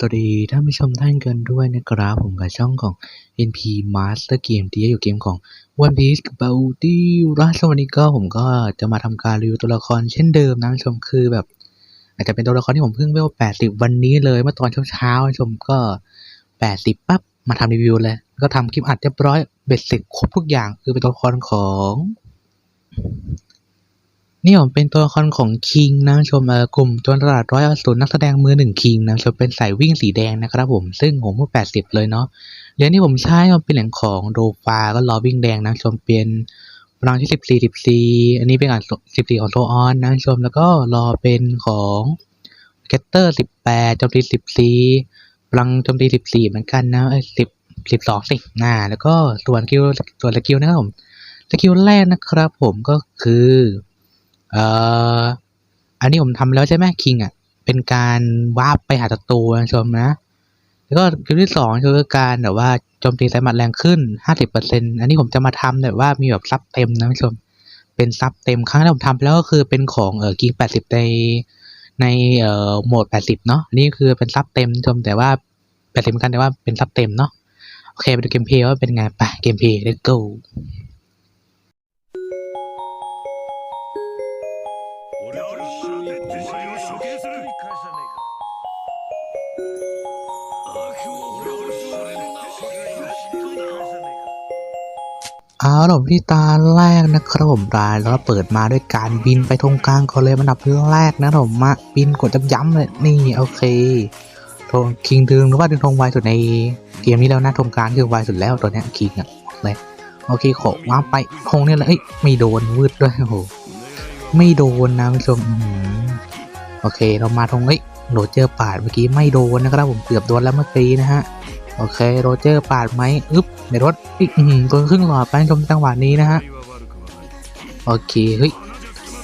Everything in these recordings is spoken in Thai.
สวัสดีท่านผู้ชมท่านกันด้วยนะครับ ผมกับช่องของ NP Master Game ที่อยู่เกมของ One Piece Bounty รัสวันนี้ก็ผมก็จะมาทำการรีวิวตัวละครเช่นเดิมนะท่านผู้ชมคือแบบ อาจจะเป็นตัวละครที่ผมเพิ่งเวล80 วันนี้เลย เมื่อตอนเช้าๆท่านผู้ชมก็ 80ปั๊บมาทำรีวิวเลย ก็ทำคลิปอัดเรียบร้อยเบ็ดเสร็จครบทุกอย่างคือเป็นตัวละครของ นี่ผมเป็นตัวละครของคิงนะชมเอ่อกลุ่มจรตลาดร้อยอสูรนักแสดงมือหนึ่งคิงนะชมเป็นสายวิ่งสีแดงนะครับผมซึ่งผมเพิ่งแปดสิบเลยเนาะเหรียญที่ผมใช้มันเป็นเหรียญของโดฟาก็รอวิ่งแดงนะชมเป็นพลังที่สิบสี่สิบสี่อันนี้เป็นอ่านสิบสี่ของโซออนนะชมแล้วก็รอเป็นของแคตเตอร์สิบแปดจมตีสิบสี่พลังจมตีสิบสี่เหมือนกันนะเอ้สิบสิบสองสิอ่าแล้วก็ส่วนกิลส่วนสกิลนะครับผมสกิลแรกนะครับผมก็คือ เอ่ออันนี้ผมทำแล้วใช่ไหมคิงอะเป็นการวาร์ปไปหาศัตรูนะชมนะ แล้วก็คิวที่สองคือการแบบว่าโจมตีสายหมัดแรงขึ้นห้าสิบเปอร์เซ็นอันนี้ผมจะมาทำแบบว่ามีแบบซับเต็มนะผู้ชม เป็นซับเต็มครั้งที่ผมทำแล้วก็คือเป็นของเอ่อกิงแปดสิบในในเอ่อโหมดแปดสิบเนาะอันนี่คือเป็นซับเต็มชมแต่ว่าแปดสิบเหมือนกันแต่ว่าเป็นซับเต็มเนาะโอเคไปดูเกมเพลย์ว่าเป็นไงไปเกมเพลย์ let's go เอาละผมที่ตาแรกนะครับผมรายแล้วเปิดมาด้วยการบินไปตรงกลางก่อเลยอันดับแรกนะผมมาบินกดย้ำๆเลยนี่โอเคธงคิงดึงหรือว่าดึงธงไวสุดในเกมนี้แล้วนะธงกลางคือไวสุดแล้วตัวเนี้ยคิงอะเลยโอเคขอว้าไปธงเนี่ยเลยเอ้ยไม่โดนวืดด้วยโอ้โหไม่โดนนะผู้ชมโอเคเรามาธงเอ้ยโรเจอร์ปาดเมื่อกี้ไม่โดนนะครับผมเกือบโดนแล้วเมื่อกี้นะฮะ โอเคโรเจอร์ปาดไหมอึ๊บในรถอีกอืมตัวครึ่งหลอดไปชมจังหวะนี้นะฮะโอเคเฮ้ย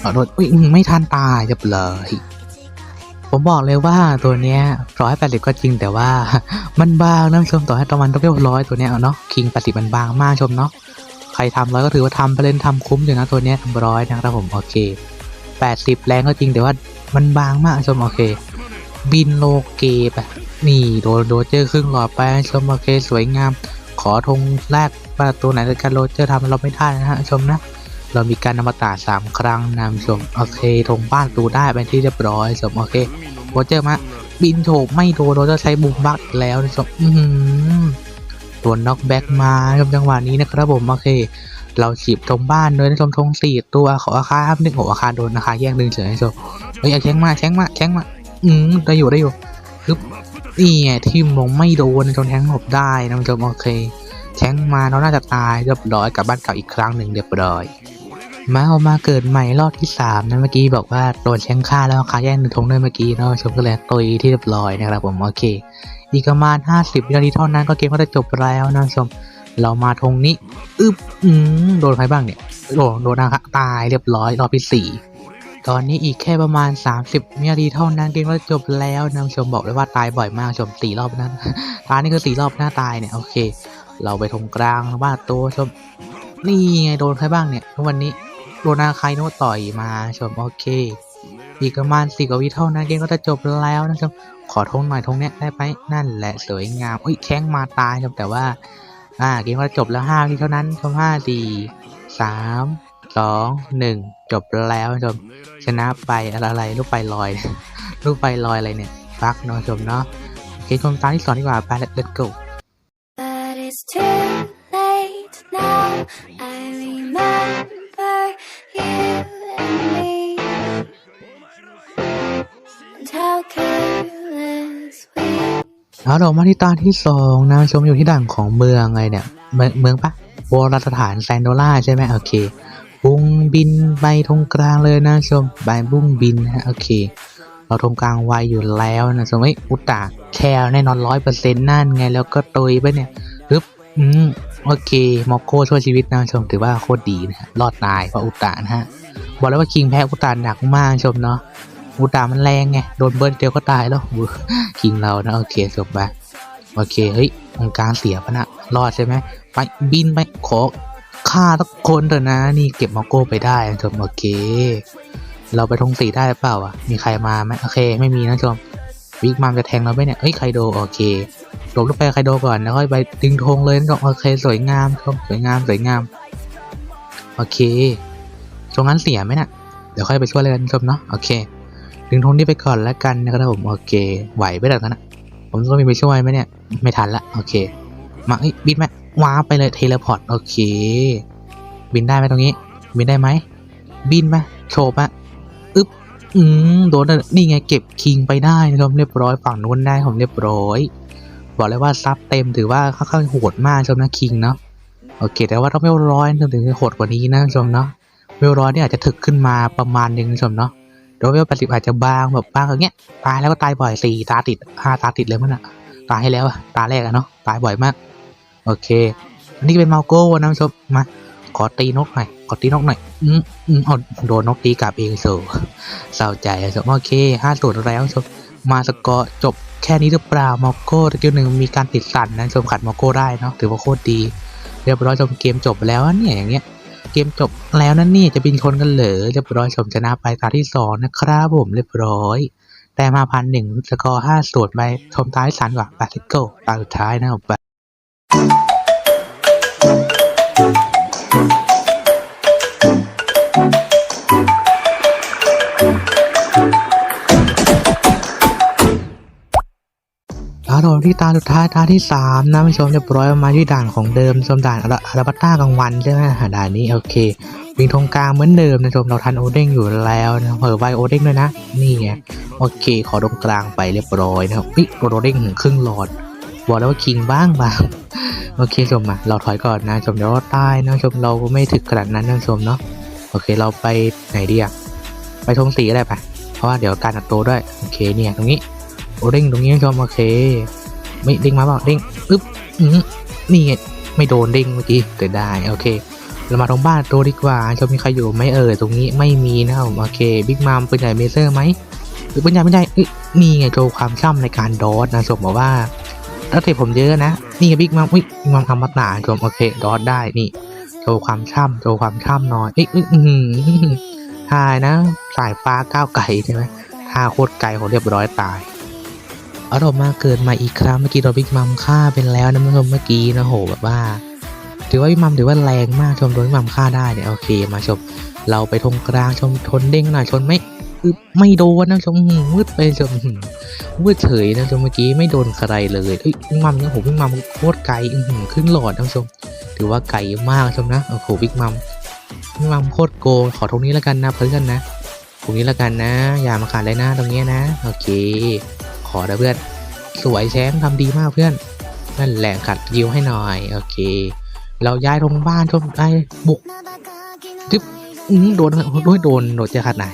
ขอโทษอุ้ยไม่ทันตายเรียบร้อยผมบอกเลยว่าตัวเนี้ยร้อยแปดสิบก็จริงแต่ว่ามันบางนะชมต่อให้ตะวันต้องเรียบร้อยตัวเนี้ยเอานาะคิงแปดสิบมันบางมากชมเนาะใครทำร้อยก็ถือว่าทำไปเล่นทำคุ้มอยู่นะตัวเนี้ยทำร้อยนะครับผมโอเคแปดสิบแรงก็จริงแต่ว่ามันบางมากชมโอเค บินโลเกไป นี่โดนโรเจอร์ครึ่งหลอดไปชมโอเคสวยงาม ขอธงแรกประตูไหนแต่การโรเจอร์ทำเราไม่ได้นะฮะชมนะ เรามีการนำมาตาสามครั้งนำชมโอเคธงบ้านตูได้เป็นที่เรียบร้อยชมโอเคโรเจอร์มาบินโฉบไม่โดนโรเจอร์ใช้บุมบักแล้วนะชมอือหือตัวน็อกแบ็กมาชมจังหวะนี้นะครับผมโอเคเราฉีบธงบ้านเลยนะชมธงสี่ตัวขออาคาครับหนึ่งหัวอาคาโดนอาคาแยกหนึ่งเฉยชมเฮ้ยแข้งมาแข้งมาแข้งมาอืมได้อยู่ได้อยู่ปึ๊บ นี่ไงทิมลงไม่โดนจนแทงหลบได้นะผู้ชมโอเค แทงมาเราน่าจะตายเรียบร้อยกลับบ้านเก่าอีกครั้งหนึ่งเรียบร้อยมาเอามาเกิดใหม่รอบที่สามนะเมื่อกี้บอกว่าโดนแช่งฆ่าแล้วขาแย่งหนึ่งทงด้วยเมื่อกี้เนาะชมก็เลยตุยที่เรียบร้อยนะครับผมโอเค อีกประมาณห้าสิบวินาทีเท่านั้นก็เกมก็จะจบแล้วนะชมเรามาทงนี้อึบอืมโดนใครบ้างเนี่ยโดนโดนนะคะตายเรียบร้อยรอบที่สี่ ตอนนี้อีกแค่ประมาณ 30วินาทีเท่านั้นเกมก็จบแล้วนะชมบอกเลยว่าตายบ่อยมากชมสี่รอบนั้นตายนี่คือสี่รอบหน้าตายเนี่ยโอเค เราไปทงกลางบ้านตัวชมนี่ไงโดนใครบ้างเนี่ยวันนี้โดนอาใครโน้ตต่อยมาชมโอเคอีกประมาณสี่กว่าวิเท่านั้นเกมก็จะจบแล้วนะชมขอทงหน่อยทงเนี้ยได้ไหมนั่นแหละสวยงามอุ้ยแข้งมาตายชมแต่ว่า อ่าเกมก็จบแล้วห้าวิเท่านั้นชมห้าสี่สาม สองหนึ่งจบแล้วชมชนะไปอะไรลูกไปลอย ลูกไปลอยอะไรเนี่ยฟักเนาะชมเนาะโอเคชมตามที่สอนดีกว่าไป let's go But it's too late now. I remember you and me. And how careless we เอาเรามาที่ตาที่สองนะชมอยู่ที่ด่านของเมืองไงเนี่ย เมืองเมืองปะโบราณสถานแซนโดล่าใช่ไหมโอเค บุ้งบินไปตรงกลางเลยนะชมใบบุ้งบินนะฮะโอเค เราตรงกลางไวอยู่แล้วนะชมไอ้อุตาแคลแน่นอนร้อยเปอร์เซ็นต์นั่นไงแล้วก็ตุยไปเนี่ยปึ๊บอืมโอเคมอคโคช่วยชีวิตนะชมถือว่าโคตรดีนะรอดตายเพราะอุตานะฮะบอกแล้วว่าคิงแพ้อุตาหนักมากชมเนาะอุตตามันแรงไงโดนเบิร์นเดียวก็ตายแล้วคิงเรานะโอเคจบไปโอเคเฮ้ยตรงกลางเสียปะนะรอดใช่ไหมไปบินไปขอ ฆ่าทุกคนเถอะนะ นี่เก็บมอโก้ไปได้นะชมโอเค เราไปทงสีได้หรือเปล่าอะ มีใครมาไหมโอเค ไม่มีนะชมบิ๊กมัมจะแทงเราไหมเนี่ยเอ้ยไคโดโอเคหลบลงไปไคโดก่อนแล้วค่อยไปดึงธงเลยนะครับโอเคสวยงามครับสวยงามสวยงาม โอเคตรงนั้นเสียไหมเนี่ยเดี๋ยวค่อยไปช่วยเลยกันชมเนาะโอเค ดึงธงนี้ไปก่อนแล้วกันนะครับผมโอเค ไหวไปแล้วกันะผมต้องมีไปช่วยไหมเนี่ย ไม่ทันละโอเค มาอ้ยบินไหม ว้าไปเลยเทเลพอร์ตโอเค บินได้ไหมตรงนี้ บินได้ไหม บินไหมโฉบอะอึ๊บอืมโดนนี่ไงเก็บคิงไปได้นะครับเรียบร้อยฝั่งนู้นได้ผมเรียบร้อย บอกเลยว่าซับเต็มถือว่าค่อนข้างโหดมากชมนะคิงเนาะโอเค แต่ว่าต้องไม่ร้อยถึงจะโหดกว่านี้นะชมเนาะไม่ร้อยเนี่ยอาจจะถึกขึ้นมาประมาณหนึงชมเนาะโดยเวลแปดสิบอาจจะบางแบบบางอย่างเงี้ยตายแล้วก็ตายบ่อยสี่ตาติดห้าตาติดเลยมั้งอะตายให้แล้วอะตาแรกอะเนาะตายบ่อยมาก โอเคอันนี้เป็นเมาโก้นะผู้ชมมาขอตีนกหน่อยขอตีนกหน่อยอืมอืมเอาโดนนกตีกลับเองโซเศร้าใจชมโอเคห้าสูตรแล้วชมมาสกอร์จบแค่นี้หรือเปล่ามาโก้ตะกี้หนึ่งมีการติดสั่นนะชมขัดมาโก้ได้เนาะถือว่าโคตรดี เรียบร้อยชมเกมจบแล้วเนี่ยอย่างเงี้ยเกมจบแล้วนั่นนี่จะเป็นคนกันเหรอเรียบร้อยชมชนะไปตาที่สองนะครับผมเรียบร้อย แต่มาพันหนึ่งสกอร์ห้าสูตรไปชมท้ายสันกว่าแปดสิโก้ตาสุดท้ายนะครับ ที่ตาสุดท้ายตาที่สามนะผู้ชมเรียบร้อยมาที่ด่านของเดิมชมด่านอาราบัตต้ากลางวันใช่ไหมด่านนี้โอเควิ่งตรงกลางเหมือนเดิมนะชมเราทันโอเด้งอยู่แล้วนะเผอไวโอเด้งด้วยนะนี่ไงโอเคขอตรงกลางไปเรียบร้อยนะครับปิ๊โอเด้งถึงครึ่งหลอดบอกแล้วว่าคิงบ้างบ้างโอเคชมมาเราถอยก่อนนะชมเดี๋ยวเราใตายนะชมเราไม่ถึงขนาดนั้นนะชมเนาะโอเคเราไปไหนดีอะไปทงสีก็ได้ปะเพราะว่าเดี๋ยวการอัดโตด้วยโอเคเนี่ยตรงนี้โอเด้งตรงนี้ชมโอเค ไม่เด้งมาเปล่าเด้งอึ๊บอือนี่ไงไม่โดนเด้งเมื่อกี้แต่ได้โอเค เรามาตรงบ้านโตดีกว่าชมมีใครอยู่ไหมเออตรงนี้ไม่มีนะครับผมโอเคบิ๊กมัมเปืนใหญ่เมเซอร์ไหมหรือเปืนใหญ่ไม่ได้เอ้ยนี่ไงโชว์ความช่ำในการดอดนะชมบอกว่าถ้าเทผมเยอะนะนี่ไงบิ๊กมัมอุ้ยบิ๊กมัมทำมัดหนาชมโอเคดอดได้นี่โชว์ความช่ำโชว์ความช่ำหน่อยเอ้ยอื้อหือทายนะ สายฟ้าก้าวไก่ใช่ไหมท่าโคตรไกลของเรียบร้อยตาย อาเรามาเกิดมาอีกครั้งเมื่อกี้เราบิ๊กมัมฆ่าเป็นแล้วนะผู้ชมเมื่อกี้นะโหแบบว่า ถือว่าบิ๊กมัมถือว่าแรงมากชมโดนบิ๊กมัมฆ่าได้เนี่ยโอเคมาชม เราไปทงกลางชมทนเด้งหน่อยชนไม่ไม่โดนนะชมหืมมืดไปชมหืมมืดเฉยนะชมเมื่อกี้ไม่โดนใครเลยเอ้ยบิ๊กมัมนี่ยโหบิ๊กมัมโคตรไกลขึ้นหลอดนะชม ถือว่าไกลมากชมนะโอ้โหบิ๊กมัมบิ๊กมัมโคตรโกงขอตรงนี้แล้วกันนะเพื่อนนะตรงนี้แล้วกันนะ อย่ามาขาดเลยนะตรงนี้นะ โอเค อนะเพื่อน สวยแชมป์ทำดีมากเพื่อน นั่นแหละขัดยิวให้หน่อย โอเค เราย้ายตรงบ้านชมไอ้บุกจึ๊บอื้อโดนโดนโดนโดนจะขัดไหน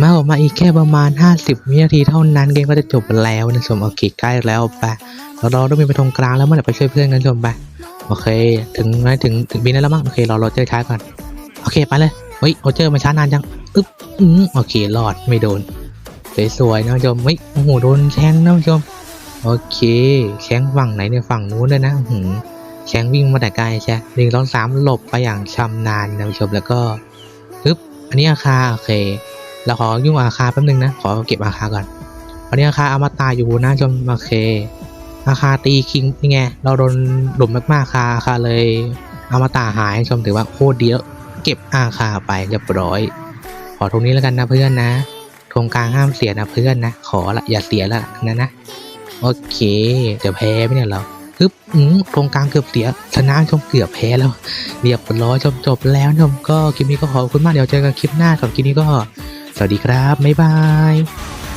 มาออกมาอีกแค่ประมาณ 50วินาทีเท่านั้นเกมก็จะจบแล้วนะชมโอเคใกล้แล้วไปเราเราต้องมีไปตรงกลางแล้วเมื่อไหร่ไปช่วยเพื่อนกันชมไปโอเค ถึงไหนถึงถึงบินได้แล้วมั้งโอเคเราราเจอช้าก่อนโอเคไปเลยเฮ้ยโอเจอมาช้านานจังอึ๊บอือโอเครอดไม่โดน สวยๆนะผู้ชมเฮ้ยโอ้โหโดนแชงนะผู้ชมโอเคแชงฝั่งไหนเนี่ยฝั่งนู้นเลยนะหือแชงวิ่งมาแต่ไกลใช่หนึ่งสองสามหลบไปอย่างชำนาญนะผู้ชมแล้วก็ปึ๊บอันนี้อาคาโอเคเราขอยุ่งอาคาแป๊บนึงนะขอเก็บอาคาก่อนอันนี้อาคาอมตะอยู่นะผู้ชมโอเค อาคาตีคิงนี่ไงเราโดนหลุมมากๆคาอาคาเลยอมตะหายชมถือว่าโคตรดีแล้วเก็บอาคาไปเรียบร้อย ขอตรงนี้แล้วกันนะเพื่อนนะ รงกลางห้ามเสียนะเพื่อนนะ ขอละอย่าเสียละนะนะ โอเคเดี๋ยวแพ้ไม่เนี่ยเราฮึบอืมตรงกลางเกือบเสียชนะชมเกือบแพ้แล้วเรียบร้อยชมจบแล้วชมก็คลิปนี้ก็ขอบคุณมากเดี๋ยวเจอกันคลิปหน้ากับคลิปนี้ก็ สวัสดีครับบ๊ายบาย